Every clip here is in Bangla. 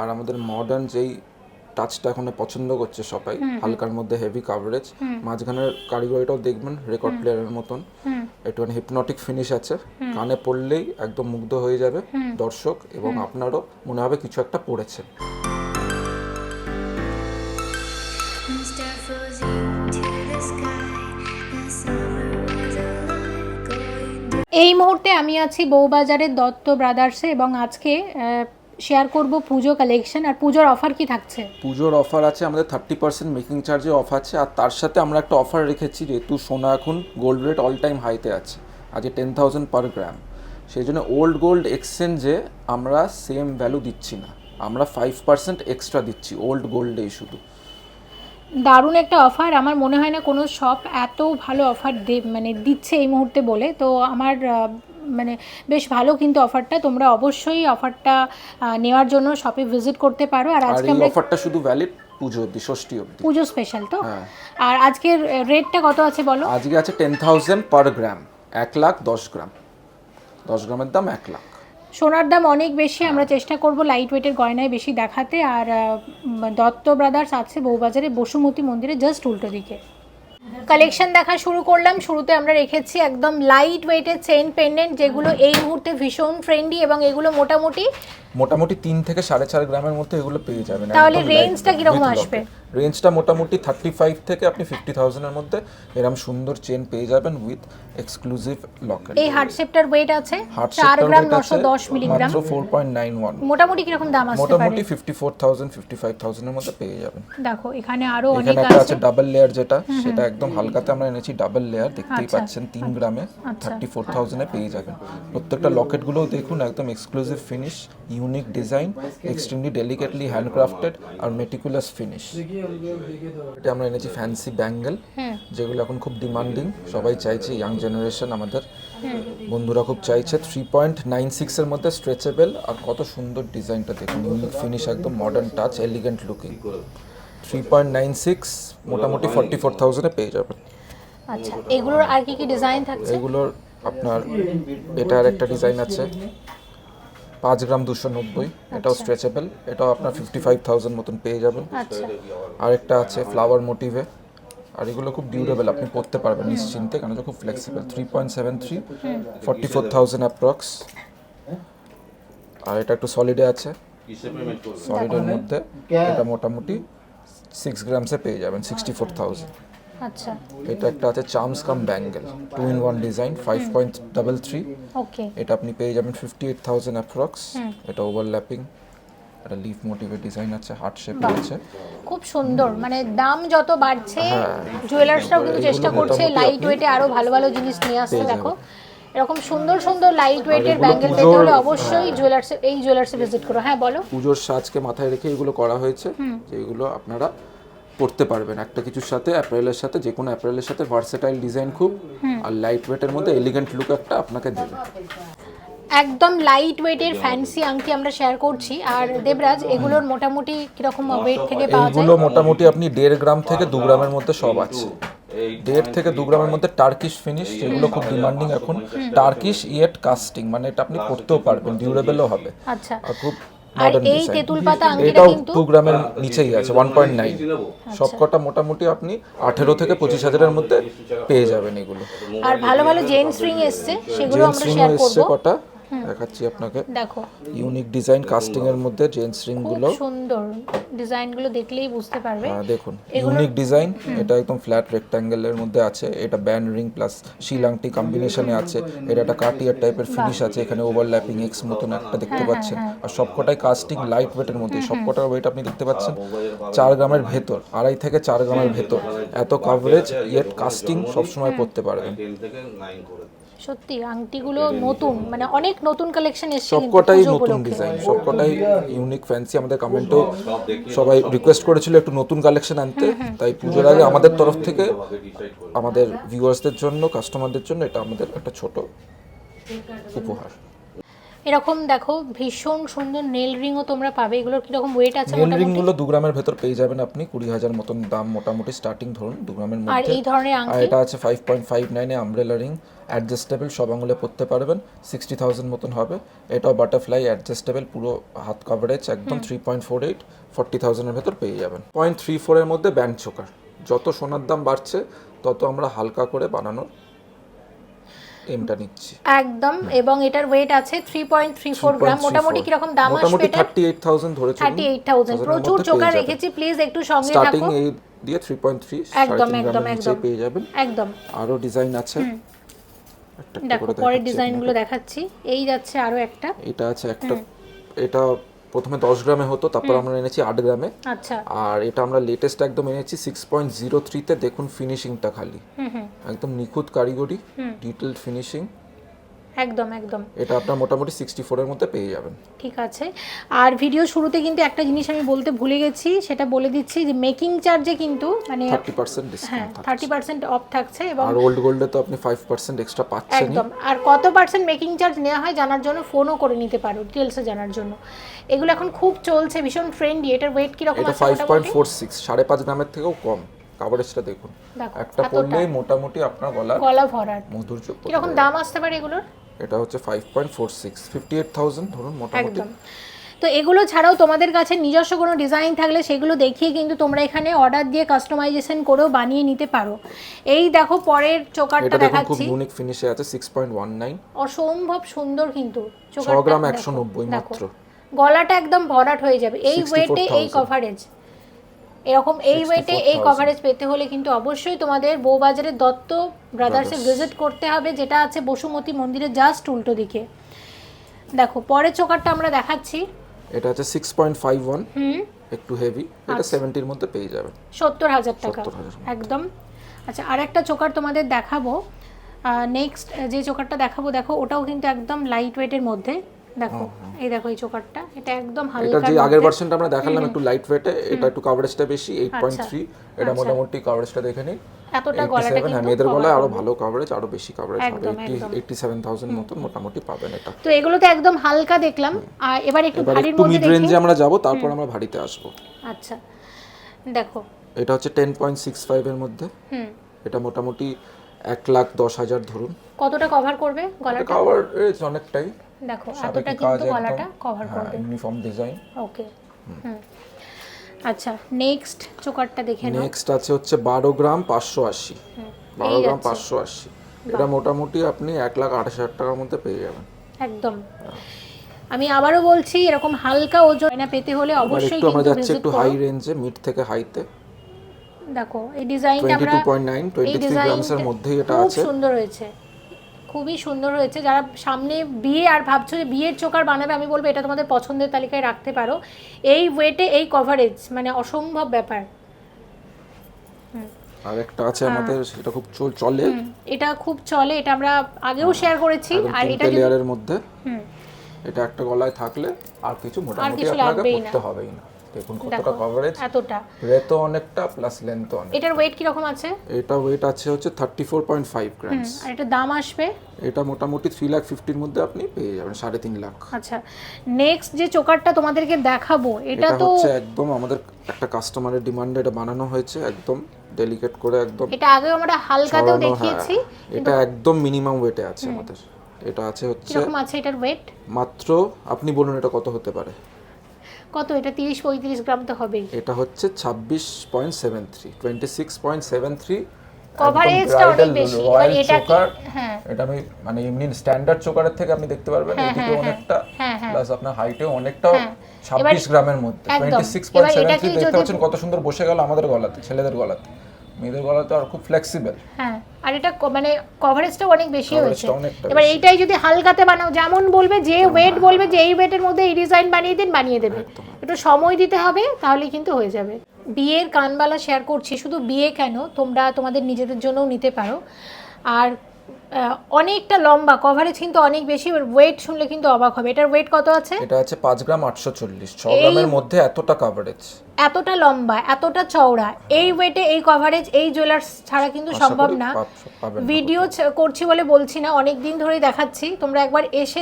আর আমাদের মডার্ন যেই টাচটা এখন পছন্দ করছে সবাই হালকার মধ্যে হেভি কাভারেজ মাঝখানের কারিগরিটাও দেখবেন রেকর্ড প্লেয়ারের মতন। একটুখানি হিপনটিক ফিনিশ আছে কানে পড়লেই একদম মুগ্ধ হয়ে যাবে দর্শক এবং আপনারও মনে হবে কিছু একটা পড়েছে। এই মুহূর্তে আমি আছি বউবাজারের দত্ত ব্রাদার্সে এবং আজকে শেয়ার করব পুজো কালেকশন আর পুজোর অফার কি থাকছে? পুজোর অফার আছে আমাদের থার্টি পার্সেন্ট মেকিং চার্জে অফ আছে আর তার সাথে আমরা একটা অফার রেখেছি যেহেতু সোনা এখন গোল্ড রেট অল টাইম হাইতে আছে আজকে টেন থাউজেন্ড পার গ্রাম সেই জন্য ওল্ড গোল্ড এক্সচেঞ্জে আমরা সেম ভ্যালু দিচ্ছি না আমরা ফাইভ পার্সেন্ট এক্সট্রা দিচ্ছি ওল্ড গোল্ডেই শুধু। দারুণ একটা অফার আমার মনে হয় না কোনো শপ এত ভালো অফার দে মানে দিচ্ছে এই মুহূর্তে বলে তো আমার মানে বেশ ভালো কিন্তু অফারটা তোমরা অবশ্যই অফারটা নেওয়ার জন্য শপে ভিজিট করতে পারো। আর আজকে আমরা অফারটা শুধু ভ্যালিড পুজো অবধি ষষ্ঠী অবধি। পুজো স্পেশাল তো? হ্যাঁ। আর আজকের রেটটা কত আছে বলো? আজকে আছে টেন থাউজেন্ড পার গ্রাম এক লাখ দশ গ্রাম দশ গ্রামের দাম এক লাখ। সোনার দাম অনেক বেশি আমরা চেষ্টা করব লাইট ওয়েটের গয়নায় বেশি দেখাতে। আর দত্ত ব্রাদার্স আছে বউবাজারে বসুমতী মন্দিরে জাস্ট উল্টো দিকে। কালেকশন দেখা শুরু করলাম। শুরুতে আমরা রেখেছি একদম লাইট ওয়েটের চেন পেন্ডেন্ট যেগুলো এই মুহূর্তে ভীষণ ট্রেন্ডি এবং এগুলো মোটামুটি মোটামুটি তিন থেকে সাড়ে চার গ্রামের মধ্যে এগুলো পেয়ে যাবেন। তাহলে রেঞ্জটা কীরকম আসবে? রেঞ্জটা মোটামুটি থার্টি ফাইভ থেকে আপনি ফিফটি থাউজেন্ডের মধ্যে এরকম সুন্দর চেন পেয়ে যাবেন উইথ এক্সক্লুসিভ লকেট এই হার্ট শেপটার ওয়েট আছে? হার্ট চার গ্রাম নশো দশ মিলিগ্রাম। মাত্র ফোর পয়েন্ট নাইন ওয়ান মোটামুটি কীরকম দাম আসতে পারে? মোটামুটি fifty four thousand fifty five থাউজেন্ডের মধ্যে পেয়ে যাবেন। দেখো এখানে আরও এখানে অনেক আছে। আছে ডাবল লেয়ার যেটা সেটা একদম হালকাতে আমরা এনেছি ডাবল লেয়ার দেখতেই আচ্ছা। পাচ্ছেন তিন গ্রামে আচ্ছা। থার্টি ফোর থাউজেন্ডে পেয়ে যাবেন। প্রত্যেকটা লকেটগুলোও দেখুন একদম exclusive finish unique design extremely delicately handcrafted আর মেটিকুলাস ফিনিশ এটা আমরা এনেছি ফ্যান্সি ব্যাঙ্গেল যেগুলো এখন খুব ডিমান্ডিং সবাই চাইছে ইয়াং জেনারেশন আমাদের বন্ধুরা খুব চাইছে। থ্রি পয়েন্ট নাইন সিক্সের মধ্যে স্ট্রেচেবল আর কত সুন্দর ডিজাইনটা দেখুন। ইউনিক ফিনিশ একদম modern touch elegant looking three point nine six মোটামুটি ফর্টি ফোর থাউজেন্ডে পেয়ে যাবেন আচ্ছা এগুলোর আর কি কি ডিজাইন থাকছে? এগুলোর আপনার এটার একটা ডিজাইন আছে। পাঁচ গ্রাম দুশো নব্বই। এটাও স্ট্রেচেবল এটাও আপনার ফিফটি ফাইভ থাউজেন্ড মতন পেয়ে যাবেন। আচ্ছা। আরেকটা আছে ফ্লাওয়ার মোটিভে আর এগুলো খুব ডিউরেবল আপনি পরতে পারবেন নিশ্চিন্তে কারণ এটা খুব flexible three point seven three forty four thousand approx আর এটা একটু সলিডে আছে। সলিডের মধ্যে এটা মোটামুটি সিক্স গ্রামসে পেয়ে যাবেন সিক্সটি ফোর থাউজেন্ড আচ্ছা। এটা একটা আছে charms cum bangle two in one design five point double three okay এটা আপনি পেয়ে যাবেন ফিফটি এইট থাউজেন্ড অ্যাপ্রক্স এটা ওভারল্যাপিং একটা লিফ মোটিভের ডিজাইন আছে হার্ট শেপ আছে। খুব সুন্দর মানে দাম যত বাড়ছে হ্যাঁ। জুয়েলার্সরাও কিন্তু চেষ্টা করছে লাইট ওয়েটে আরও ভালো ভালো জিনিস নিয়ে আসতে দেখো। এরকম সুন্দর সুন্দর লাইট ওয়েটের ব্যাঙ্গেল পেতে হলে অবশ্যই জুয়েলার্স এই জুয়েলার্সে ভিজিট করো। হ্যাঁ বলো। পুজোর সাজকে মাথায় রেখে এগুলো করা হয়েছে। যেগুলো আপনারা পড়তে পারবেন। একটা কিছুর সাথে অ্যাপ্রেলের সাথে যে কোনো অ্যাপ্রেলের সাথে ভার্সেটাইল ডিজাইন খুব আর লাইট ওয়েটের মধ্যে এলিগেন্ট লুক একটা আপনাকে দেবে। একদম লাইট ওয়েটের ফ্যান্সি আংটি আমরা শেয়ার করছি। আর দেবরাজ এগুলোর মোটামুটি কীরকম ওয়েট থেকে পাওয়া যায়? এইগুলো মোটামুটি আপনি দেড় গ্রাম থেকে দু গ্রামের মধ্যে সব আছে। দেড় থেকে দু গ্রামের মধ্যে টার্কিশ ফিনিশ যেগুলো খুব ডিমান্ডিং এখন। টার্কিশ ইয়েট কাস্টিং মানে এটা আপনি করতেও পারবেন ডিউরেবলও হবে। আচ্ছা। খুব আর এই তেঁতুল পাতা আংটিটা এটাও কিন্তু 2 গ্রামের নিচেই আছে ওয়ান পয়েন্ট নাইন সবকটা মোটামুটি আপনি আঠেরো থেকে পঁচিশ হাজারের মধ্যে পেয়ে যাবেন এগুলো। আর ভালো ভালো জেন্টস রিং এসছে সেগুলো আমরা শেয়ার করব। কটা? দেখাচ্ছি আপনাকে। দেখো। ইউনিক ডিজাইন কাস্টিং এর মধ্যে জেন্টস রিংগুলো সুন্দর ডিজাইনগুলো দেখলেই বুঝতে পারবে। হ্যাঁ, দেখুন ইউনিক ডিজাইন এটা একদম ফ্ল্যাট রেক্ট্যাঙ্গেলের মধ্যে আছে। এটা ব্যান্ড রিং প্লাস শিলাংটি কম্বিনেশনে আছে। এটা একটা কাটিয়ার টাইপের ফিনিশ আছে। এখানে ওভারল্যাপিং এক্স মতন একটা দেখতে হ্যাঁ, পাচ্ছেন। আর সবকটাই কাস্টিং লাইট ওয়েটের মধ্যে সবকটার ওয়েট আপনি দেখতে পাচ্ছেন। চার গ্রামের ভেতর আড়াই থেকে চার গ্রামের ভেতর। এত কভারেজ ইয়েট কাস্টিং সবসময় করতে পারবেন। সত্যি আংটিগুলো নতুন মানে অনেক নতুন কালেকশন এসছে সবকটাই নতুন। ডিজাইন সবকটাই ইউনিক ফ্যান্সি আমাদের কমেন্টও সবাই রিকোয়েস্ট করেছিল একটু নতুন কালেকশন আনতে তাই পুজোর আগে আমাদের তরফ থেকে আমাদের ভিউয়ার্সদের জন্য কাস্টমারদের জন্য এটা আমাদের একটা ছোট উপহার। এরকম দেখো ভীষণ সুন্দর নেল রিংও তোমরা পাবে এগুলোর কীরকম ওয়েট আছে নেল রিংগুলো দু গ্রামের ভেতর পেয়ে যাবেন আপনি কুড়ি হাজার মতন দাম মোটামুটি স্টার্টিং ধরুন দু গ্রামের মধ্যে। আর এই ধরনের আংটি? এটা আছে ফাইভ পয়েন্ট ফাইভ নাইনে আমব্রেলা রিং অ্যাডজাস্টেবল সব আঙুলে পরতে পারবেন। সিক্সটি থাউজেন্ড মতন হবে। এটাও বাটারফ্লাই অ্যাডজাস্টেবল পুরো হাত কভারেজ একদম three point four eight forty থাউজেন্ডের ভেতর পেয়ে যাবেন। পয়েন্ট থ্রি ফোরের মধ্যে ব্যান্ড চোকার যত সোনার দাম বাড়ছে তত আমরা হালকা করে বানানোর এমটা নিচ্ছি। একদম এবং এটার ওয়েট আছে থ্রি পয়েন্ট থ্রি ফোর গ্রাম মোটামুটি কীরকম দাম আসবে মোটামুটি এটা থার্টি এইট থাউজেন্ড ধরে থার্টি এইট থাউজেন্ড প্রচুর চোকার রেখেছি প্লিজ একটু সঙ্গে স্টার্টিং এই দিয়ে থ্রি পয়েন্ট থ্রি একদম, একদম, একদম। পেয়ে যাবেন। একদম। আরও ডিজাইন আছে। দেখো পরের ডিজাইনগুলো দেখাচ্ছি। এই যাচ্ছে আরও একটা। এটা আছে একটা এটা প্রথমে দশ গ্রামে হতো তারপর আমরা এনেছি আট গ্রামে। আচ্ছা। আর এটা আমরা লেটেস্ট একদম এনেছি সিক্স পয়েন্ট জিরো থ্রিতে দেখুন ফিনিশিংটা খালি। হুম হুম। একদম নিখুঁত কারিগরি ডিটেল ফিনিশিং একদম একদম। এটা আপনার মোটামুটি সিক্সটি ফোরের মধ্যে পেয়ে যাবেন। ঠিক আছে। আর ভিডিও শুরুতে কিন্তু একটা জিনিস আমি বলতে ভুলে গেছি সেটা বলে দিচ্ছি যে মেকিং চার্জে কিন্তু মানে থার্টি পার্সেন্ট হ্যাঁ ডিসকাউন্ট থার্টি পার্সেন্ট অফ থাকছে এবং আর ওল্ড গোল্ডে তো আপনি ফাইভ পার্সেন্ট এক্সট্রা পাচ্ছেনই। একদম। আর কত পার্সেন্ট মেকিং চার্জ নেওয়া হয় জানার জন্য ফোনও করে নিতে পারো ডিটেলসে জানার জন্য। এগুলো এখন খুব চলছে ভীষণ ট্রেন্ডি এটার ওয়েট কীরকম এটা আছে ফাইভ পয়েন্ট মোটামুটি ফোর সিক্স সাড়ে পাঁচ গ্রামের থেকেও কম। কাভারেজটা দেখুন। দেখো একটা। পড়লেই মোটামুটি আপনার গলার গলা ভরাট। মধুর্য কীরকম। দাম আসতে পারে এগুলোর? এটা হচ্ছে five point four six fifty eight thousand ধরুন মোটামুটি। তো এগুলো ছাড়াও তোমাদের কাছে নিজস্ব কোনো ডিজাইন থাকলে সেগুলো দেখিয়ে কিন্তু তোমরা এখানে অর্ডার দিয়ে কাস্টমাইজেশন করেও বানিয়ে নিতে পারো। এই দেখো পরের চোকারটা দেখুন খুব দেখাচ্ছি। ইউনিক ফিনিশে আছে সিক্স পয়েন্ট ওয়ান নাইন অসম্ভব সুন্দর কিন্তু ছ চোকারটা গ্রাম দেখো, একশো নব্বই দেখো। মাত্র। গলাটা একদম ভরাট হয়ে যাবে। এই ওয়েটে এই কভারেজ এরকম এই ওয়েটে এই কভারেজ পেতে হলে কিন্তু অবশ্যই তোমাদের বউবাজারের দত্ত ব্রাদার্সে ভিজিট করতে হবে যেটা আছে বসুমতী মন্দিরের জাস্ট উল্টো দিকে। দেখো পরের চোকারটা আমরা দেখাচ্ছি। এটা হচ্ছে সিক্স পয়েন্ট ফাইভ ওয়ান হুম। একটু হেভি এটা সেভেন্টির মধ্যে পেয়ে যাবে। সত্তর হাজার টাকা। একদম। আচ্ছা আর একটা চোকার তোমাদের দেখাবো। নেক্সট যে চোকারটা দেখাবো দেখো ওটাও কিন্তু একদম লাইট ওয়েটের মধ্যে। দেখো এই দেখো এই চোকারটা এটা একদম এটা যে আগের ভার্সনটা আমরা দেখালাম একটু লাইট ওয়েটে এটা একটু কভারেজটা বেশি এইট পয়েন্ট থ্রি এটা মোটামুটি কভারেজটা দেখে নিন। এতটা গলাটা হ্যাঁ কিন্তু মেয়েদের গলায় আরও ভালো কভারেজ আরও বেশি কভারেজ হবে। একদম, এইটটি একদম। এইটটি সেভেন থাউজেন্ড মতন মোটামুটি পাবেন এটা। তো এগুলো তো একদম হালকা দেখলাম আর এবার একটু ভারীর মধ্যে দেখি। রেঞ্জে আমরা যাব তারপর আমরা ভারীতে আসব। আচ্ছা দেখো। এটা হচ্ছে টেন পয়েন্ট সিক্স ফাইভের মধ্যে। হুম। এটা মোটামুটি এক লাখ দশ হাজার ধরুন। কতটা কভার করবে গলাটা? কভারেজ অনেকটাই। দেখো এতটা কিন্তু গলাটা কভার হ্যাঁ করবে। ইউনিফর্ম ডিজাইন ওকে আচ্ছা নেক্সট চোকারটা দেখে নাও। নেক্সট আছে হচ্ছে বারো গ্রাম পাঁচশো আশি। বারো এই গ্রাম যাচ্ছে। পাঁচশো আশি। এটা মোটামুটি আপনি এক লাখ আঠাশ হাজার টাকার মধ্যে পেয়ে যাবেন। একদম। আমি আবারও বলছি এরকম হালকা ওজন না পেতে হলে অবশ্যই একটু আমরা যাচ্ছি একটু হাই রেঞ্জে মিড থেকে হাইতে দেখো এই ডিজাইনটা আমরা টু পয়েন্ট নাইন এই টোয়েন্টি থ্রি গ্রামসের ডিজাইনটা মধ্যেই এটা খুব সুন্দর হয়েছে। খুবই সুন্দর হয়েছে। যারা সামনে বিয়ে আর ভাবছ যে বিয়ের চোকার বানাবে আমি বলব এটা তোমাদের পছন্দের তালিকায় রাখতে পারো। এই ওয়েটে এই কভারেজ মানে অসম্ভব ব্যাপার। আর একটা আছে আমাদের সেটা খুব চলে এটা খুব চলে এটা আমরা আগেও শেয়ার করেছি আর এটা লেয়ারের মধ্যে। এটা একটা গলায় থাকলে আর কিছু মোটামুটি আপনাকে হবেই না। দেখুন কতটা কভারেজ এতটা। ব্রেথও অনেকটা প্লাস লেন্থও অনেক এটার ওয়েট কীরকম আছে? এটা ওয়েট আছে হচ্ছে thirty four point five grams আর এটা দাম আসবে? এটা মোটামুটি থ্রি লাখ ফিফটির মধ্যে আপনি পেয়ে যাবেন সাড়ে তিন লাখ। আচ্ছা নেক্সট যে চোকারটা তোমাদেরকে দেখাবো এটা তো হচ্ছে একদম আমাদের একটা কাস্টমারের ডিমান্ডে এটা বানানো হয়েছে একদম ডেলিকেট করে একদম এটা আগেও আমরা হালকাতেও হ্যাঁ। দেখিয়েছি এটা একদম মিনিমাম ওয়েটে আছে আমাদের। এটা আছে হচ্ছে কীরকম আছে এটার ওয়েট মাত্র আপনি বলুন এটা কত হতে পারে। কত এটা তিরিশ পঁয়ত্রিশ গ্রাম তো হবেই এটা হচ্ছে ছাব্বিশ point seven three twenty six point seven three কভারেজটা অনেক বেশি এবার এটা হ্যাঁ এটা আমি মানে এমনি স্ট্যান্ডার্ড চোকারের থেকে আপনি দেখতে পারবেন হ্যাঁ, এদিকে হ্যাঁ, অনেকটা হ্যাঁ, হ্যাঁ। প্লাস আপনার হাইটেও অনেকটা হ্যাঁ। ছাব্বিশ গ্রামের মধ্যে একদম। টোয়েন্টি সিক্স পয়েন্ট এবার সেভেন এটা থ্রি কি দেখতে যদি- পাচ্ছেন কত সুন্দর বসে গেল আমাদের গলাতে ছেলেদের গলাতে মেয়েদের গলা তো আর খুব ফ্লেক্সিবল হ্যাঁ আর এটা মানে কভারেজটা অনেক বেশি হয়েছে। এবার এইটাই যদি হালকাতে বানাও যেমন বলবে যে ওয়েট বলবে যে এই ওয়েটের মধ্যে এই ডিজাইন বানিয়ে দিন বানিয়ে দেবে। একটু সময় দিতে হবে তাহলে কিন্তু হয়ে যাবে। বিয়ের কানবালা শেয়ার করছি শুধু বিয়ে কেন তোমরা তোমাদের নিজেদের জন্যও নিতে পারো। আর অনেকটা লম্বা কভারেজ কিন্তু অনেক বেশি ওয়েট শুনলে কিন্তু অবাক হবে। এটার ওয়েট কত আছে? এটা আছে পাঁচ গ্রাম আটশো চল্লিশ ছ গ্রামের মধ্যে এতটা কাভারেজ এতটা লম্বা এতটা চওড়া এই ওয়েটে এই কভারেজ এই জুয়েলার্স ছাড়া কিন্তু সম্ভব না। ভিডিও করছি বলে বলছি না অনেক দিন ধরেই দেখাচ্ছি। তোমরা একবার এসে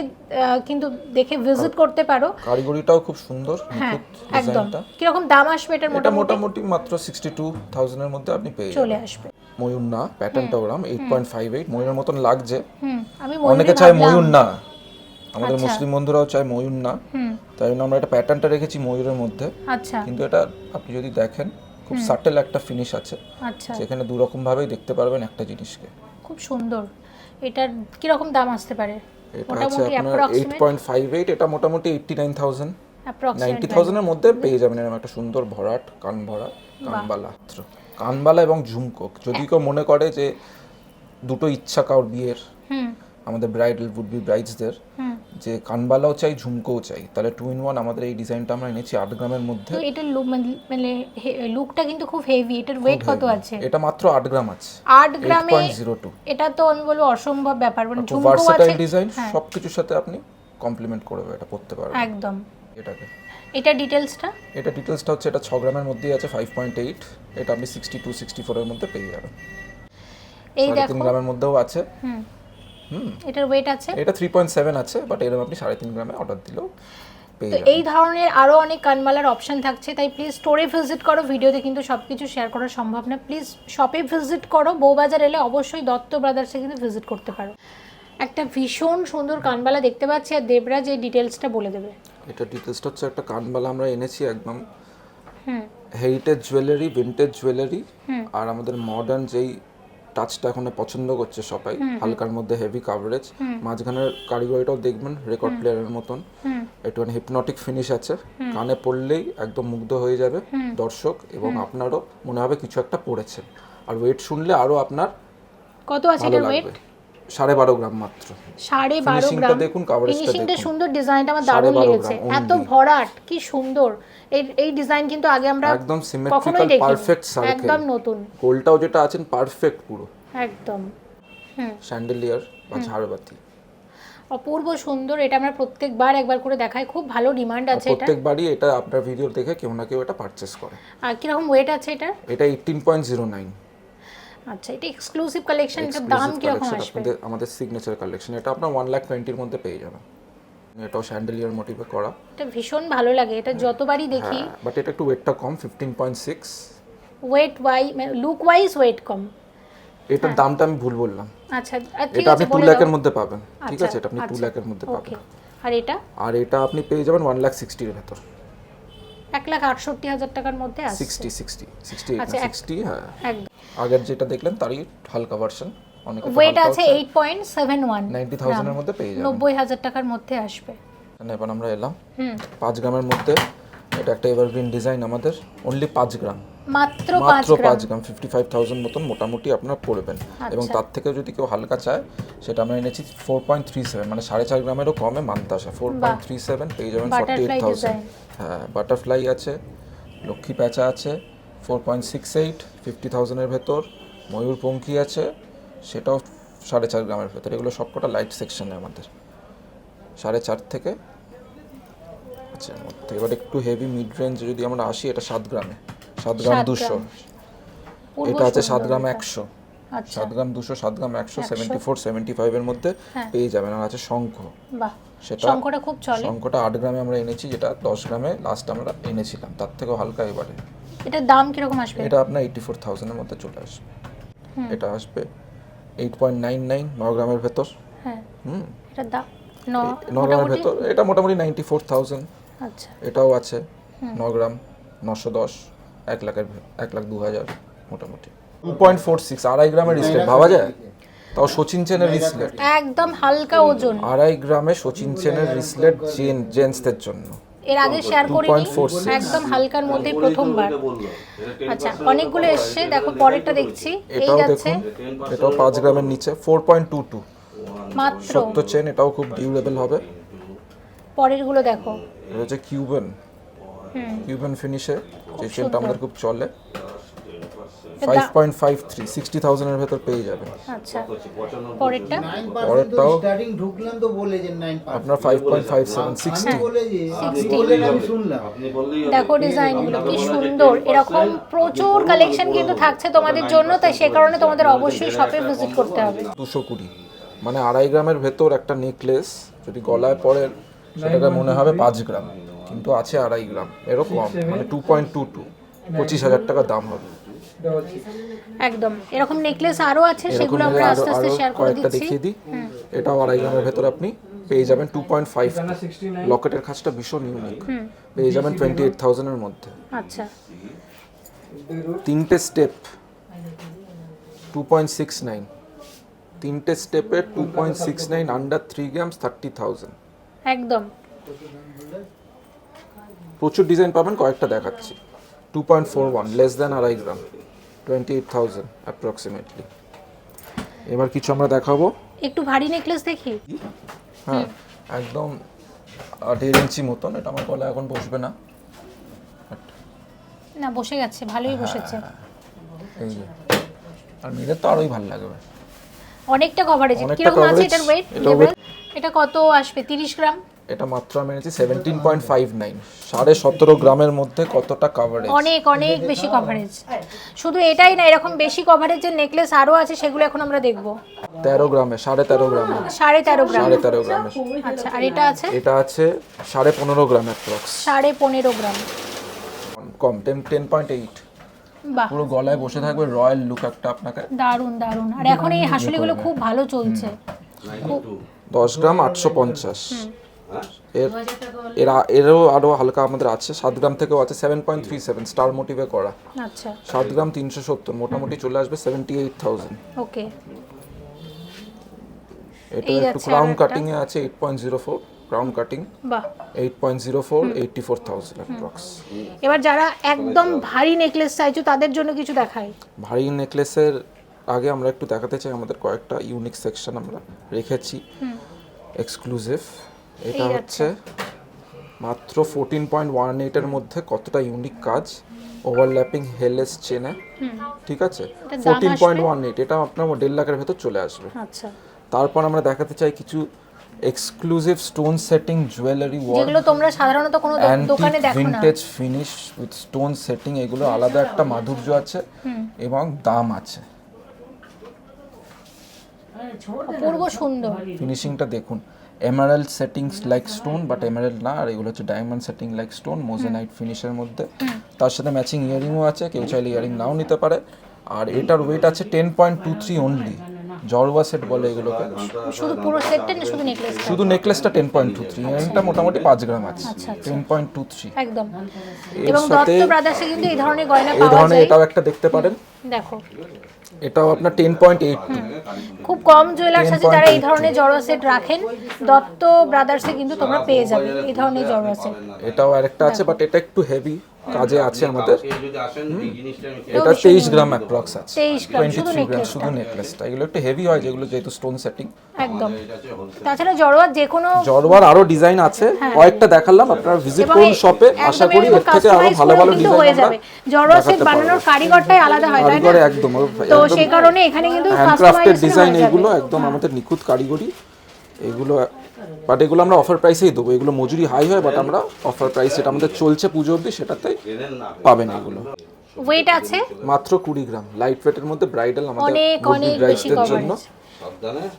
কিন্তু দেখে ভিজিট করতে পারো। কারিগরিটাও খুব সুন্দর হ্যাঁ একদম। কীরকম দাম আসবে এটার এটা মোটামুটি? মোটামুটি মাত্র সিক্সটি টু থাউজেন্ডের মধ্যে আপনি পেয়ে চলে আসবে। ময়ূর না প্যাটার্নটা ফাইভ এইট ময়ূরের মতন লাগছে। অনেকে চায় ময়ূর না। আমাদের আচ্ছা। মুসলিম বন্ধুরাও চায় ময়ূর না। তাই জন্য আমরা এটা প্যাটার্নটা রেখেছি ময়ূরের মধ্যে। আচ্ছা। কিন্তু এটা আপনি যদি দেখেন খুব সাটেল একটা ফিনিশ আছে। আচ্ছা। যেখানে দু রকম ভাবেই দেখতে পারবেন একটা জিনিসকে। খুব সুন্দর। এটার কীরকম দাম আসতে পারে? এটা আছে মোটামুটি আপনার eight approximate point five eight এটা মোটামুটি eighty nine thousand ninety approximate থাউজেন্ডের মধ্যে পেয়ে যাবেন এরকম একটা সুন্দর ভরাট কান ভরা কানবালা কানবালা এবং ঝুমকো যদি কেউ মনে করে যে দুটো ইচ্ছা কারোর বিয়ের। হুম। আমাদের ব্রাইডাল উড বি ব্রাইডসদের হুম। যে কানবালাও চাই ঝুমকোও চাই। তাহলে টু ইন ওয়ান আমাদের এই ডিজাইনটা আমরা এনেছি আট গ্রামের মধ্যে। তো এটার লুক মানে লুকটা কিন্তু খুব হেভি এটার ওয়েট কত আছে? এটা মাত্র আট গ্রাম আছে। আট গ্রামে এটা তো আমি বলব অসম্ভব ব্যাপার মানে ঝুমকো আছে। ডিজাইন হ্যাঁ। সব কিছুর সাথে আপনি কমপ্লিমেন্ট করবে এটা পড়তে পারবেন। একদম। এটাকে। এটা ডিটেলসটা এটা ডিটেলসটা হচ্ছে এটা ছ গ্রামের মধ্যেই আছে ফাইভ পয়েন্ট এইট এটা আপনি সিক্সটি টু সিক্সটি ফোরের মধ্যে পেয়ে যাবেন। এই দেখো। গ্রামের মধ্যেও আছে। হুম। হুম। এটার ওয়েট আছে? এটা থ্রি পয়েন্ট সেভেন আছে বাট এরকম আপনি সাড়ে তিন গ্রামে অর্ডার দিলেও তো এই ধরনের আরও অনেক কানমালার অপশন থাকছে তাই প্লিজ স্টোরে ভিজিট করো ভিডিওতে কিন্তু সব কিছু শেয়ার করা সম্ভব না। প্লিজ শপে ভিজিট করো বউবাজার এলে অবশ্যই দত্ত ব্রাদার্সে কিন্তু ভিজিট করতে পারো। একটা ভীষণ সুন্দর কানবালা দেখতে পাচ্ছি আর দেবরাজ এই ডিটেলসটা বলে দেবে। এটা ডিটেলসটা হচ্ছে একটা কানবালা আমরা এনেছি একদম হুম। Heritage jewellery vintage jewellery. আর আমাদের মডার্ন যেই টাচটা এখন পছন্দ করছে সবাই। হালকার মধ্যে হেভি কাভারেজ মাঝখানের কারিগরিটাও দেখবেন রেকর্ড প্লেয়ারের মতন। একটু একটুখানি হিপনটিক ফিনিশ আছে। কানে পড়লেই একদম মুগ্ধ হয়ে যাবে দর্শক এবং আপনারও মনে হবে কিছু একটা পড়েছে আর ওয়েট শুনলে আরও আপনার কত আছে এটার ওয়েট সাড়ে বারো গ্রাম মাত্র। সাড়ে বারো গ্রাম। দেখুন, ফিনিশিংটা সুন্দর ডিজাইনটা আমার দারুণ লেগেছে। এত ভরাট কি সুন্দর। এই এই ডিজাইন কিন্তু আগে আমরা একদম সিমেট্রিক্যাল পারফেক্ট সার্কেল একদম নতুন। গোলটাও যেটা আছেন পারফেক্ট পুরো। একদম। হুম। স্যান্ডেলিয়ার বা ঝাড়বাতি। অপূর্ব সুন্দর এটা আমরা প্রত্যেকবার একবার করে দেখাই। খুব ভালো ডিমান্ড আছে এটা। প্রত্যেকবারই এটা আপনার ভিডিও দেখে কেউ না কেউ এটা পারচেস করে। আর কীরকম ওয়েট আছে এটা? এটা এইটিন পয়েন্ট জিরো নাইন আচ্ছা এটা এক্সক্লুসিভ কালেকশন এটার দাম কীরকম আসবে? আমাদের সিগনেচার কালেকশন এটা আপনার ওয়ান লাখ টোয়েন্টির মধ্যে পেয়ে যাবেন। এটাও স্যান্ডেলিয়ার মোটিভে করা। এটা ভীষণ ভালো লাগে এটা যতবারই দেখি। হ্যাঁ বাট এটা একটু ওয়েটটা কম fifteen point six weight why look wise weight কম। এটার দামটা আমি ভুল বললাম। আচ্ছা এটা আপনি টু বলে লাখের মধ্যে পাবেন। ঠিক আচ্ছা, আছে এটা আপনি টু আচ্ছা, লাখের মধ্যে পাবেন। আর এটা? আর এটা আপনি পেয়ে যাবেন ওয়ান লাখ সিক্সটির ভেতর। এক লাখ আটষট্টি হাজার টাকার মধ্যে আসছে। সিক্সটি সিক্সটি সিক্সটি সিক্সটি হ্যাঁ। একদম আগের যেটা দেখলেন তারই হালকা ভার্সন অনেক ওয়েট আছে eight point seven one ninety থাউজেন্ডের মধ্যে পেয়ে যাবেন। নব্বই হাজার টাকার মধ্যে আসবে। এখানে আমরা এলাম। হুম। পাঁচ গ্রামের মধ্যে এটা একটা এভারগ্রিন ডিজাইন আমাদের অনলি পাঁচ গ্রাম মাত্র পাঁচ মাত্র গ্রাম পাঁচ গ্রাম ফিফটি ফাইভ থাউজেন্ড মতন মোটামুটি আপনার পড়বেন। এবং আচ্ছা। তার থেকে যদি কেউ হালকা চায় সেটা আমরা এনেছি ফোর পয়েন্ট থ্রি সেভেন মানে সাড়ে চার গ্রামেরও কমে মানতে আসে। ফোর পয়েন্ট থ্রি সেভেন পেয়ে যাবেন forty eight Butterfly thousand design। হ্যাঁ বাটারফ্লাই আছে লক্ষ্মী প্যাঁচা আছে four point six eight fifty থাউজেন্ডের ভেতর। ময়ূরপঙ্খী আছে সেটাও সাড়ে চার গ্রামের ভেতর। এগুলো সবকটা লাইট সেকশনে আমাদের সাড়ে চার থেকে আচ্ছা এবার একটু হেভি মিড রেঞ্জ যদি আমরা আসি এটা সাত গ্রামে। সাত গ্রাম দুশো। এটা আছে সাত গ্রাম একশো। আচ্ছা। সাত গ্রাম দুশো সাত গ্রাম একশো। সেভেন্টি ফোর সেভেন্টি ফাইভের মধ্যে হ্যাঁ। পেয়ে যাবেন। আর আছে শঙ্খ। সেটা শঙ্কটা খুব চলে। শঙ্খটা আট গ্রামে আমরা এনেছি যেটা দশ গ্রামে লাস্ট আমরা এনেছিলাম। তার থেকেও হালকা এবারে। এটার দাম কীরকম আসবে? এটা আপনার এইটি ফোর থাউজেন্ডের মধ্যে চলে আসবে। এটা আসবে এইট পয়েন্ট নাইন নাইন ন গ্রামের ভেতর। হ্যাঁ। হুম। এটার দাম? ভেতর এটা মোটামুটি নাইনটি ফোর থাউজেন্ড আচ্ছা। এটাও আছে ন গ্রাম নশো দশ এক লাখের এক লাখ দু হাজার মোটামুটি। টু পয়েন্ট ফোর সিক্স আড়াই গ্রামের রিসলেট ভাবা যায়? তাও সচিন চেনের রিসলেট একদম হালকা ওজন। আড়াই গ্রামে সচিন চেনের রিসলেট জেন জেন্টসদের জন্য। এর আগে শেয়ার করিনি একদম হালকার মধ্যে প্রথমবার। আচ্ছা অনেকগুলো এসছে দেখো পরেরটা দেখছি এই এটাও যাচ্ছে। দেখুন এটাও পাঁচ গ্রামের নিচে ফোর পয়েন্ট টু টু মাত্র। সত্য চেন এটাও খুব ডিউরেবল হবে। পরেরগুলো দেখো। এটা হচ্ছে কিউবেন হুম। কিউবেন ফিনিশে যে চেনটা আমাদের খুব চলে। Five point five three sixty থাউজেন্ডের ভেতর পেয়ে যাবেন। আচ্ছা। পরেরটা? পরেরটাও স্টার্টিং ঢুকলাম তো বলে যে নাইন আপনার five point five seven sixty বলে যে আপনি 60 বললেন আমি শুনলাম। দেখো ডিজাইনগুলো কি সুন্দর। এরকম প্রচুর কালেকশন কিন্তু থাকছে তোমাদের জন্য তাই সে কারণে তোমাদের অবশ্যই শপে ভিজিট করতে হবে। দুশো কুড়ি। মানে আড়াই গ্রামের ভেতর একটা নেকলেস যদি গলায় পরে সেটাকে মনে হবে পাঁচ গ্রাম। কিন্তু আছে আড়াই গ্রাম। এরও কম। মানে টু পয়েন্ট টু টু পঁচিশ হাজার টাকা দাম হবে। একদম। এরকম নেকলেস আরও আছে সেগুলো আমরা আস্তে আস্তে শেয়ার করে কয়েকটা দিচ্ছি। দেখিয়ে দিই। এটাও আড়াই গ্রামের ভেতর আপনি পেয়ে যাবেন টু পয়েন্ট ফাইভ লকেটের খাঁজটা ভীষণ ইউনিক পেয়ে যাবেন টোয়েন্টি এইট থাউজেন্ডের মধ্যে। আচ্ছা। তিনটে step two point six nine তিনটে স্টেপে two point six nine under three grams thirty thousand একদম। প্রচুর ডিজাইন পাবেন কয়েকটা দেখাচ্ছি। Two point four one less than আড়াই গ্রাম। টোয়েন্টি এইট থাউজেন্ড অ্যাপ্রক্সিমেটলি এবার কিছু আমরা দেখাবো। একটু ভারী নেকলেস দেখি? হ্যাঁ একদম দেড় ইঞ্চি মতন এটা আমার গলায় এখন বসবে না। না বসে গেছে ভালোই বসেছে। এই যে। আর মেয়েদের তো আরোই ভালো লাগবে। অনেকটা কভারেজ কীরকম আছে এটার ওয়েট এটা কত আসবে? তিরিশ গ্রাম? এটা মাত্র আমি এনেছি সেভেন্টিন পয়েন্ট ফাইভ নাইন সাড়ে সতেরো গ্রামের মধ্যে কতটা কভারেজ অনেক অনেক বেশি কভারেজ শুধু এটাই না এরকম বেশি কভারেজের নেকলেস আরও আছে সেগুলো এখন আমরা দেখব। তেরো গ্রামে সাড়ে তেরো গ্রামে। সাড়ে তেরো গ্রাম। সাড়ে তেরো গ্রামে। আচ্ছা আর এটা আছে? এটা আছে সাড়ে পনেরো গ্রাম অ্যাপ্রক্স সাড়ে পনেরো গ্রাম। কম টেন টেন পয়েন্ট এইট পুরো গলায় বসে থাকবে রয়্যাল লুক একটা আপনাকে। দারুণ দারুণ আর এখন এই হাসুলিগুলো খুব ভালো চলছে। দশ গ্রাম আটশো পঞ্চাশ। এর এর এরও আরও হালকা আমাদের আছে সাত গ্রাম থেকেও আছে seven point three seven star মোটিভে করা। আচ্ছা। সাত গ্রাম তিনশো সত্তর মোটামুটি চলে আসবে সেভেন্টি এইট থাউজেন্ড ওকে। এটা একটু ক্রাউন কাটিং এ আছে eight point zero four crown cutting বাহ। Eight point zero four eighty four thousand approx এবার যারা একদম ভারী নেকলেস চাইছো তাদের জন্য কিছু দেখাই। ভারী নেকলেসের আগে আমরা একটু দেখাতে চাই আমাদের কয়েকটা ইউনিক সেকশন আমরা রেখেছি। এক্সক্লুসিভ এটা হচ্ছে মাত্র ফোরটিন পয়েন্ট ওয়ান এইটের মধ্যে কতটা ইউনিক কাজ? ওভারল্যাপিং হেলেস চেনে। ঠিক আছে? Fourteen point? ওয়ান এইট এটা আপনার দেড় লাখের ভেতর চলে আসবে। আচ্ছা। তারপর আমরা দেখাতে চাই কিছু exclusive stone setting jewellery work যেগুলো তোমরা সাধারণত কোনো দোকানে দেখো না। Vintage finish with stone setting এগুলো আলাদা একটা মাধুর্য আছে এবং দাম আছে। অপূর্ব সুন্দর। ফিনিশিংটা দেখুন। Emerald settings like stone but emerald না আর এগুলো হচ্ছে diamond setting like stone moissanite ফিনিশের মধ্যে। তার সাথে ম্যাচিং ইয়ারিংও আছে কেউ চাইলে ইয়ারিং নাও নিতে পারে। আর এটার ওয়েট আছে ten point two three only জরওয়া set বলে এগুলোকে। শুধু পুরো সেটটা না শুধু নেকলেস শুধু নেকলেসটা টেন পয়েন্ট টু থ্রি ইয়ারিংটা মোটামুটি পাঁচ গ্রাম আছে। আচ্ছা, আচ্ছা। টেন পয়েন্ট টু থ্রি একদম। এর এবং সাথে দত্ত ব্রাদার্সে কিন্তু এই ধরনের গয়না এই ধরনের এটাও একটা দেখতে পারেন। দেখো। এটাও আপনার টেন পয়েন্ট এইট খুব কম জুয়েলার্স আছে যারা এই ধরনের জড়ো সেট রাখেন। দত্ত ব্রাদার্সে কিন্তু তোমরা পেয়ে যাবে এই ধরনের জড়ো সেট। এটাও আরেকটা আছে বাট এটা একটু হেভি কাজে আছে আমাদের। যদি আসেন এই জিনিসটা আমি এটা তেইশ গ্রাম অ্যাপ্রক্স আছে। টোয়েন্টি শুধু থ্রি গ্রাম শুধু নেকলেসটা এগুলো একটু হেভি হয় যেগুলো যেহেতু স্টোন সেটিং একদম। তাছাড়া জড়োয়া যে কোনো জড়োয়ার আরও ডিজাইন আছে। কয়েকটা দেখালাম আপনারা ভিজিট করুন শপে আশা করি এর থেকে আরও ভালো ভালো ডিজাইন হয়ে যাবে। জড়োয়া সেট বানানোর কারিগরটাই আলাদা হয় তাই না? একদম তো সেই কারণে এখানে কিন্তু হ্যান্ডক্রাফটেড ডিজাইন এগুলো একদম আমাদের নিখুঁত কারিগরি। এগুলো বাট এগুলো আমরা অফার প্রাইসেই দেবো। এগুলো মজুরি হাই হয় বাট আমরা অফার প্রাইস যেটা আমাদের চলছে পুজো অবধি সেটাতে পাবেন এগুলো। ওয়েট আছে? মাত্র কুড়ি গ্রাম। লাইট ওয়েটের মধ্যে ব্রাইডাল আমাদের অনেক অনেক বেশি জন্য।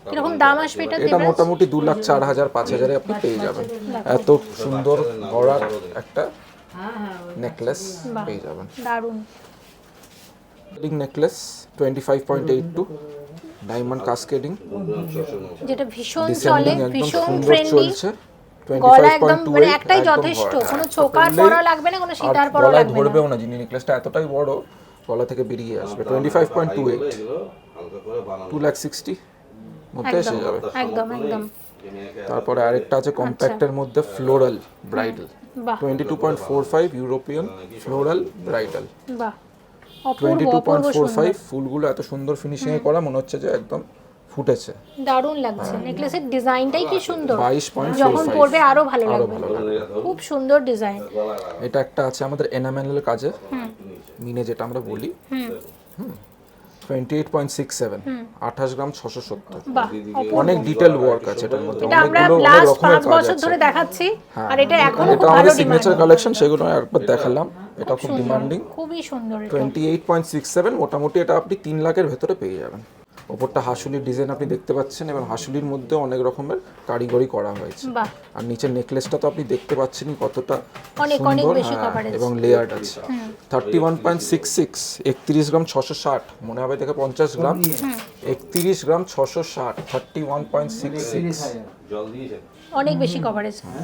কীরকম দাম আসবে এটা এটা মোটামুটি দু লাখ চার হাজার পাঁচ হাজারে আপনি পেয়ে যাবেন। এত সুন্দর গড়ার একটা নেকলেস পেয়ে যাবেন। দারুণ necklace twenty five point eight two diamond cascading. যেটা ভীষণ চলে ভীষণ সুন্দর চলছে। গলা একদম মানে একটাই যথেষ্ট। কোনো চোকার পরা লাগবে না কোনো সীতার পরা লাগবে না। ধরবেও না যিনি নেকলেসটা এতটাই বড় গলা থেকে বেরিয়ে আসবে। Twenty five point two eight হালকা করে বানানো। টু লাখ সিক্সটি মধ্যে এসে যাবে। একদম একদম। তারপরে আরেকটা আছে কম্প্যাক্টের মধ্যে ফ্লোরাল ব্রাইডাল বাহ। Twenty two point four five European floral bridal বাহ। Twenty two point four five ফুলগুলো এত সুন্দর ফিনিশিং এ করা মনে হচ্ছে যে একদম ফুটেছে। দারুণ লাগছে। নেকলেসের ডিজাইনটাই কি সুন্দর। যখন পরবে আরও ভালো লাগবে। খুব সুন্দর ডিজাইন। এটা একটা আছে আমাদের এনামেলের কাজে মিনে যেটা আমরা বলি। গ্রাম অনেক ডিটেল ওয়ার্ক আছে এটার মধ্যে। এটা আমরা লাস্ট রকমের বছর ধরে দেখাচ্ছি। হ্যাঁ। আর এটা এখনও খুব ভালো সিগনেচার কালেকশন সেগুলো একবার দেখালাম। এটা খুব ডিমান্ডিং খুবই সুন্দর twenty eight point six seven মোটামুটি এটা আপনি তিন লাখের ভেতরে পেয়ে যাবেন। ওপরটা হাসুলির ডিজাইন আপনি দেখতে পাচ্ছেন এবং হাসুলির মধ্যে অনেক রকমের কারিগরি করা হয়েছে। আর নিচের নেকলেসটা তো আপনি দেখতে পাচ্ছেনই কতটা অনেক, অনেক সুন্দর, বেশি হ্যাঁ। এবং লেয়ার্ড আছে। Thirty one point six six একত্রিশ গ্রাম ছশো ষাট মনে হবে দেখে পঞ্চাশ গ্রাম। একত্রিশ গ্রাম ছশো ষাট thirty one point six six অনেক বেশি কভারেজ করে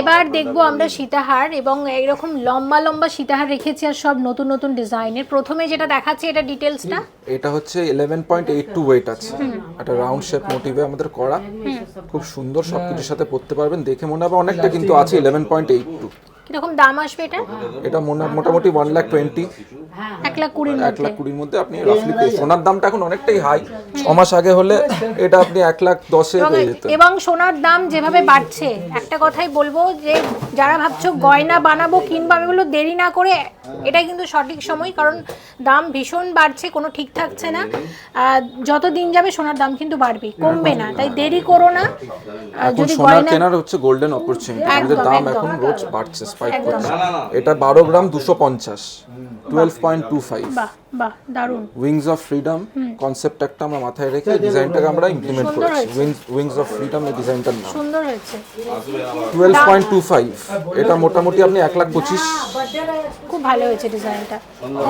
এবার দেখব আমরা সীতাহার এবং এরকম লম্বা লম্বা সীতাহার রেখেছি আর সব নতুন নতুন ডিজাইনের প্রথমে যেটা দেখাচ্ছি এটা ডিটেলসটা এটা হচ্ছে eleven point eight two weight আছে। একটা রাউন্ড শেপ মোটিভে আমাদের করা। খুব সুন্দর সব কিছুর সাথে পড়তে পারবেন। দেখে মনে হবে অনেকটা কিন্তু আছে ইলেভেন পয়েন্ট এইট টু কীরকম দাম আসবে এটা? এটা মোটামুটি ওয়ান লাখ টোয়েন্টি এক লাখ কুড়ির এক মধ্যে। লাখ কুড়ির মধ্যে আপনি রাফলি পেয়ে সোনার দামটা এখন অনেকটাই হাই ছ মাস আগে হলে এটা আপনি এক লাখ দশে পেয়ে যেতেন এবং সোনার দাম যেভাবে বাড়ছে একটা কথাই বলব যে যারা ভাবছ গয়না বানাবো কিনবো আমি বলব দেরি না করে এটাই কিন্তু সঠিক সময় কারণ দাম ভীষণ বাড়ছে কোনো ঠিক থাকছে না। যত দিন যাবে সোনার দাম কিন্তু বাড়বে কমবে না। তাই দেরি করো না। যদি গয়না কেনার হচ্ছে গোল্ডেন অপরচুনিটি দাম। এখন রোজ বাড়ছে। করছে এটা বারো গ্রাম দুশো পঞ্চাশ। টুয়েলভ পয়েন্ট টু ফাইভ বাহ বাহ দারুণ। উইংস অফ ফ্রিডম কনসেপ্ট একটা আমরা মাথায় রেখে ডিজাইনটাকে আমরা ইমপ্লিমেন্ট করেছি। উইংস উইংস অফ ফ্রিডম এই ডিজাইনটার নাম। টুয়েলভ পয়েন্ট টু ফাইভ এটা মোটামুটি আপনি এক লাখ পঁচিশ। খুব ভালো হয়েছে ডিজাইনটা।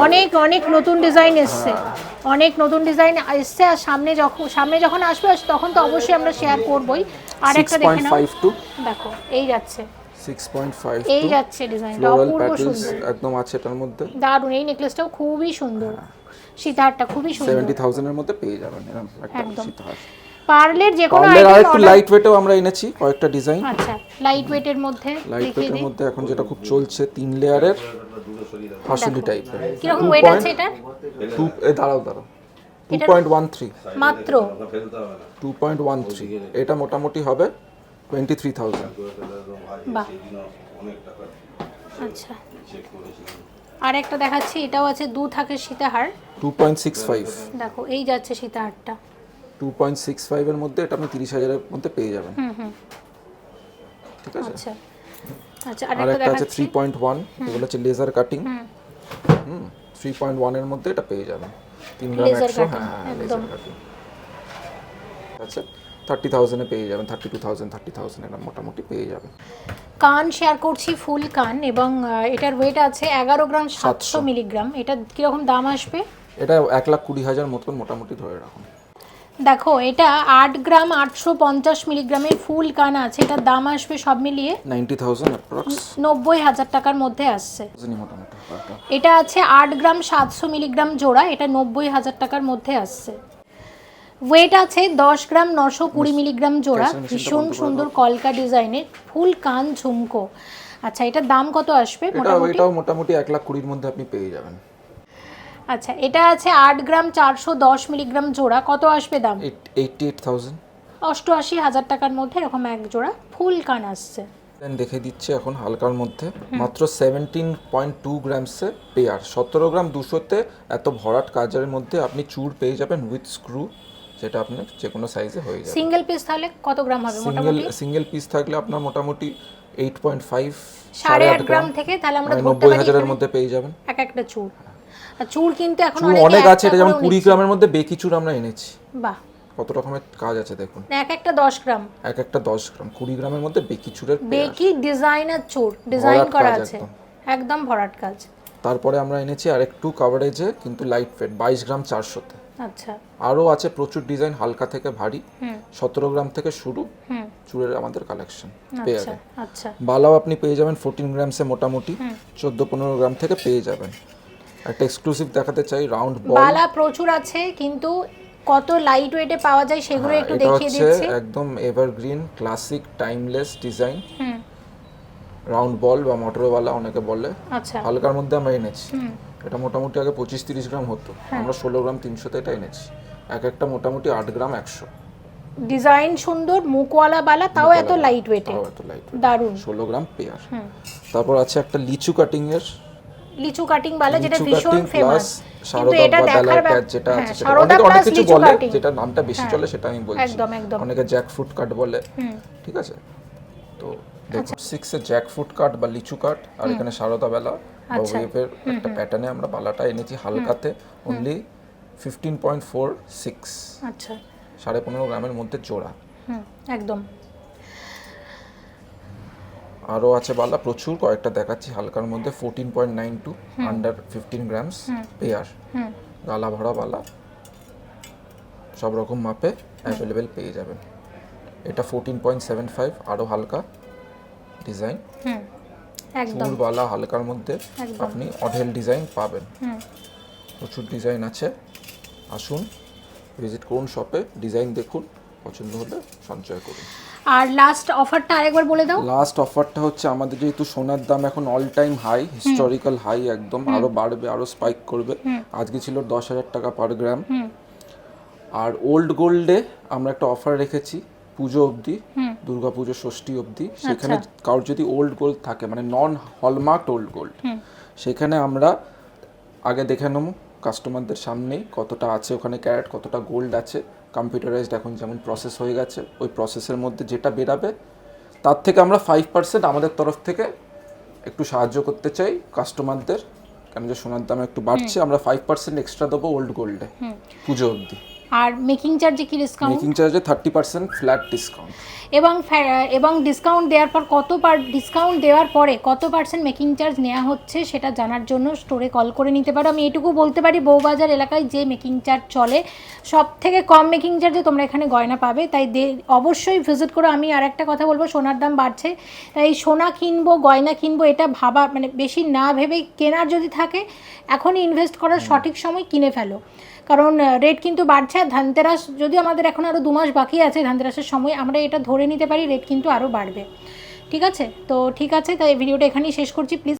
অনেক অনেক নতুন ডিজাইন এসছে। অনেক নতুন ডিজাইন এসছে আর সামনে যখন সামনে যখন আসবে তখন তো অবশ্যই আমরা শেয়ার করবই। আর একটা দেখে পয়েন্ট নাও ফাইভ টু দেখো এই যাচ্ছে। ফাইভ এই টু যাচ্ছে ডিজাইনটা অপূর্ব সুন্দর। একদম আছে এটার মধ্যে। দারুণ এই নেকলেসটাও খুবই সুন্দর। সীতাহারটা খুবই সুন্দর। সেভেন্টি থাউজেন্ডের মধ্যে পেয়ে যাবেন এরকম একটা সীতাহার। পার্লের যে কোনো পার্লের আর একটু লাইট ওয়েটেও আমরা এনেছি কয়েকটা ডিজাইন আচ্ছা লাইট ওয়েটের মধ্যে লাইট ওয়েটের মধ্যে এখন যেটা খুব চলছে তিন লেয়ারের হাসুলি টাইপের কীরকম Two ওয়েট আছে এটা টু দাঁড়াও দাঁড়াও। টু এটার- পয়েন্ট ওয়ান থ্রি মাত্র। ফেলতে হবে না টু পয়েন্ট ওয়ান থ্রি এটা মোটামুটি হবে টোয়েন্টি থ্রি থাউজেন্ড বাহ। আচ্ছা। আর একটা দেখাচ্ছি এটাও আছে দু থাকের সীতাহার। টু পয়েন্ট সিক্স ফাইভ দেখো এই যাচ্ছে সীতাহারটা। টু পয়েন্ট সিক্স ফাইভের মধ্যে এটা আপনি তিরিশ হাজারের মধ্যে পেয়ে যাবেন। ঠিক আছে? আচ্ছা। আচ্ছা আর একটা আছে থ্রি পয়েন্ট ওয়ান এগুলো হচ্ছে লেজার কাটিং হুম। থ্রি পয়েন্ট ওয়ানের মধ্যে এটা পেয়ে যাবেন। তিন গ্রাম একশো হ্যাঁ লেজার কাটিং আচ্ছা থার্টি থাউজেন্ডে পেয়ে যাবেন thirty two thousand thirty thousand এটা মোটামুটি পেয়ে যাবেন। কান শেয়ার করছি ফুল কান এবং এটার ওয়েট আছে এগারো গ্রাম সাতশো মিলিগ্রাম। এটা কীরকম দাম আসবে? এটা এক লাখ কুড়ি হাজার মতন মোটামুটি ধরে রাখুন। দেখো এটা আট গ্রাম আটশো পঞ্চাশ মিলিগ্রামের ফুল কান আছে। এটার দাম আসবে সব মিলিয়ে নাইনটি থাউজেন্ড নব্বই হাজার টাকার মধ্যে আসছে। এটা আছে আট গ্রাম সাতশো মিলিগ্রাম জোড়া। এটা নব্বই হাজার টাকার মধ্যে আসছে। ওয়েট আছে দশ গ্রাম নশো কুড়ি মিলিগ্রাম জোড়া। ভীষণ সুন্দর কলকা ডিজাইনের ফুল কান ঝুমকো। আচ্ছা এটার দাম কত আসবে মোটামুটি? এটাও মোটামুটি এক লাখ কুড়ির মধ্যে আপনি পেয়ে যাবেন। আচ্ছা এটা আছে আট গ্রাম চারশো দশ মিলিগ্রাম জোড়া। কত আসবে দাম? Eighty eight thousand. অষ্টআশি হাজার টাকার মধ্যে এরকম এক জোড়া ফুল কান আসছে। দেখে দিচ্ছে এখন হালকার মধ্যে। মাত্র সেভেন্টিন পয়েন্ট টু গ্রামসে পেয়ার সতেরো গ্রাম দুশোতে এত ভরাট কাজের মধ্যে আপনি চুর পেয়ে যাবেন উইথ স্ক্রু যেটা আপনার যে কোনো সাইজে হয়ে যাবে। সিঙ্গেল পিস তাহলে কত গ্রাম হবে সিঙ্গেল মোটামুটি? সিঙ্গেল পিস থাকলে আপনার মোটামুটি এইট পয়েন্ট ফাইভ সাড়ে আট গ্রাম। থেকে তাহলে আমরা মানে ধরতে পারি হাজারের মধ্যে পেয়ে যাবেন। এক একটা চুর আর চুর কিন্তু এখন অনেক আছে এটা যেমন কুড়ি গ্রামের মধ্যে বেকি চুর আমরা এনেছি। বাহ। কত রকমের কাজ আছে দেখুন। এক একটা দশ গ্রাম। এক একটা দশ গ্রাম কুড়ি গ্রামের মধ্যে বেকি চুরের। বেকি ডিজাইনার চুর ডিজাইন করা আছে। একদম। ভরাট কাজ। তারপরে আমরা এনেছি আরেকটু কাভারেজে কিন্তু লাইট ওয়েট বাইশ গ্রাম চারশোতে। আচ্ছা। আরও আছে প্রচুর ডিজাইন হালকা থেকে ভারী। সতেরো গ্রাম থেকে শুরু চুড়ের আমাদের কালেকশন আচ্ছা পেয়ারে আচ্ছা। বালাও আপনি পেয়ে যাবেন ফোরটিন গ্রামসে মোটামুটি। চোদ্দ পনেরো গ্রাম থেকে পেয়ে যাবেন। একটা এক্সক্লুসিভ দেখাতে চাই রাউন্ড বল বালা প্রচুর আছে কিন্তু কত লাইট ওয়েটে পাওয়া যায় সেগুলো একটু দেখিয়ে দিচ্ছি। একদম evergreen classic timeless design round ball বা মোটরওয়ালা অনেকে বলে। আচ্ছা। হালকার মধ্যে আমরা এনেছি। এটা মোটামুটি আগে পঁচিশ তিরিশ গ্রাম হতো। আমরা ষোলো গ্রাম তিনশোতে এটা এনেছি। এক একটা মোটামুটি আট গ্রাম একশো। ডিজাইন সুন্দর মুখওয়ালা বালা তাও এত লাইট ওয়েটে এত লাইট দারুণ। ষোলো গ্রাম পেয়ার। তারপর আছে একটা লিচু কাটিং এর লিচু কাটিং বালা যেটা ভীষণ ফেমাস কিন্তু এটা দেখার যেটা হ্যাঁ, আছে সেটা। অনেকে অনেক কিছু বলে যেটা নামটা বেশি হ্যাঁ, চলে সেটা আমি বলছি। একদম, একদম। অনেকে জ্যাক ফ্রুট কাট বলে ঠিক আছে? তো six a jackfruit cut বা লিচু কাট আর এখানে শারদা বেলা বা আচ্ছা। ওয়েভের একটা প্যাটার্নে আমরা বালাটা এনেছি হালকাতে only fifteen point four six আচ্ছা। সাড়ে পনেরো গ্রামের মধ্যে জোড়া। একদম। আরও আছে বালা প্রচুর কয়েকটা দেখাচ্ছি হালকার মধ্যে fourteen point nine two under fifteen grams pair গালা ভরা বালা। সব রকম মাপে অ্যাভেলেবেল পেয়ে যাবেন। এটা ফোরটিন পয়েন্ট সেভেন ফাইভ আরও হালকা। ডিজাইন ফুল বালা হালকার মধ্যে আপনি অঢেল ডিজাইন পাবেন। হুম। প্রচুর ডিজাইন আছে। আসুন ভিজিট করুন শপে ডিজাইন দেখুন পছন্দ হলে সঞ্চয় করুন। আর লাস্ট অফারটা আরেকবার বলে দাও। লাস্ট অফারটা হচ্ছে আমাদের যেহেতু সোনার দাম এখন all time high historical high একদম আরও বাড়বে আরও স্পাইক করবে। আজকে ছিল দশ হাজার টাকা পার গ্রাম আর ওল্ড গোল্ডে আমরা একটা অফার রেখেছি পুজো অবধি। দুর্গা পুজো ষষ্ঠী অবধি সেখানে কারোর যদি ওল্ড গোল্ড থাকে মানে নন হলমার্ক ওল্ড গোল্ড সেখানে আমরা আগে দেখে নেব কাস্টমারদের সামনেই কতটা আছে ওখানে ক্যারেট কতটা গোল্ড আছে। কম্পিউটারাইজড এখন যেমন প্রসেস হয়ে গেছে ওই প্রসেসের মধ্যে যেটা বেরাবে তার থেকে আমরা ফাইভ পার্সেন্ট আমাদের তরফ থেকে একটু সাহায্য করতে চাই কাস্টমারদের কেন যে সোনার দাম একটু বাড়ছে আমরা ফাইভ পার্সেন্ট এক্সট্রা দেবো ওল্ড গোল্ডে পুজো অবধি। আর মেকিং চার্জে কি ডিসকাউন্ট মেকিং চার্জে থার্টি পার্সেন্ট ফ্ল্যাট ডিসকাউন্ট এবং এবং ডিসকাউন্ট দেওয়ার পর কত পার ডিসকাউন্ট দেওয়ার পরে কত পার্সেন্ট মেকিং চার্জ নেওয়া হচ্ছে সেটা জানার জন্য স্টোরে কল করে নিতে পারো। আমি এটুকু বলতে পারি বউবাজার এলাকায় যে মেকিং চার্জ চলে সব থেকে কম মেকিং চার্জে তোমরা এখানে গয়না পাবে। তাই দে- অবশ্যই ভিজিট করো। আমি আর একটা কথা বলব সোনার দাম বাড়ছে। তাই সোনা কিনবো গয়না কিনবো এটা ভাবা মানে বেশি না ভেবে কেনার যদি থাকে এখনই ইনভেস্ট করার সঠিক সময় কিনে ফেলো। কারণ রেট কিন্তু বাড়ছে। আর ধানতেরাস যদি আমাদের এখন আরও দু মাস বাকি আছে ধানতেরাসের সময়, আমরা এটা ধরে নিতে পারি রেট কিন্তু আরও বাড়বে। ঠিক আছে? তো ঠিক আছে, তাই ভিডিওটা এখানেই শেষ করছি। প্লিজ